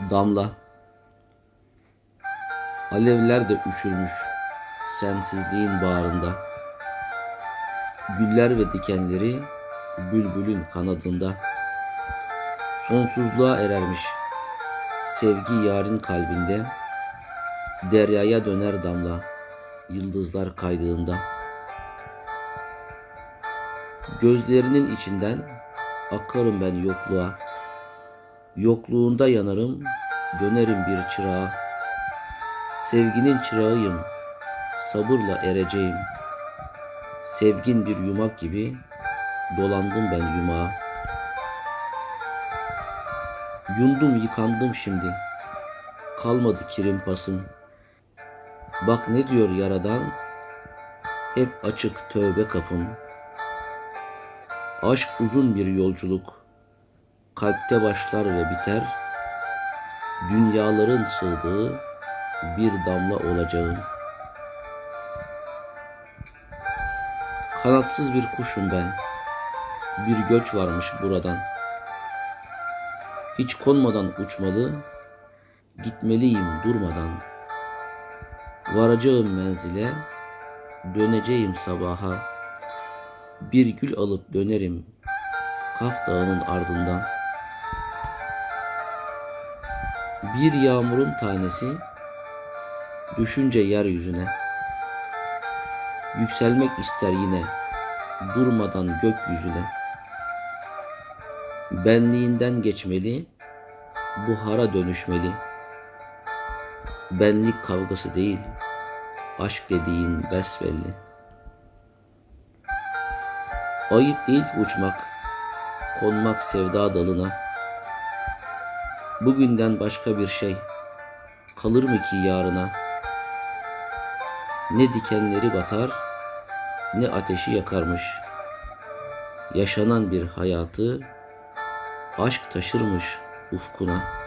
Damla. Alevler de üşürmüş sensizliğin bağrında. Güller ve dikenleri bülbülün kanadında. Sonsuzluğa erermiş sevgi yarın kalbinde. Deryaya döner damla yıldızlar kaydığında. Gözlerinin içinden akarım ben yokluğa Yokluğunda yanarım, dönerim bir çırağa. Sevginin çırağıyım, sabırla ereceğim. Sevgin bir yumak gibi dolandım ben yumağa. Yundum yıkandım şimdi, kalmadı kirim pasım. Bak ne diyor yaradan, hep açık tövbe kapım. Aşk uzun bir yolculuk, kalpte başlar ve biter. Dünyaların sığdığı bir damla olacağım. Kanatsız bir kuşum ben. Bir göç varmış buradan. Hiç konmadan uçmalı, gitmeliyim durmadan. Varacağım menzile, döneceğim sabaha. Bir gül alıp dönerim Kaf Dağı'nın ardından. Bir yağmurun tanesi düşünce yeryüzüne yükselmek ister yine durmadan gökyüzüne. Benliğinden geçmeli, buhara dönüşmeli. Benlik kavgası değil, aşk dediğin besbelli. Ayıp değil uçmak, konmak sevda dalına. Bugünden başka bir şey kalır mı ki yarına? Ne dikenleri batar, ne ateşi yakarmış. Yaşanan bir hayatı aşk taşırmış ufkuna.''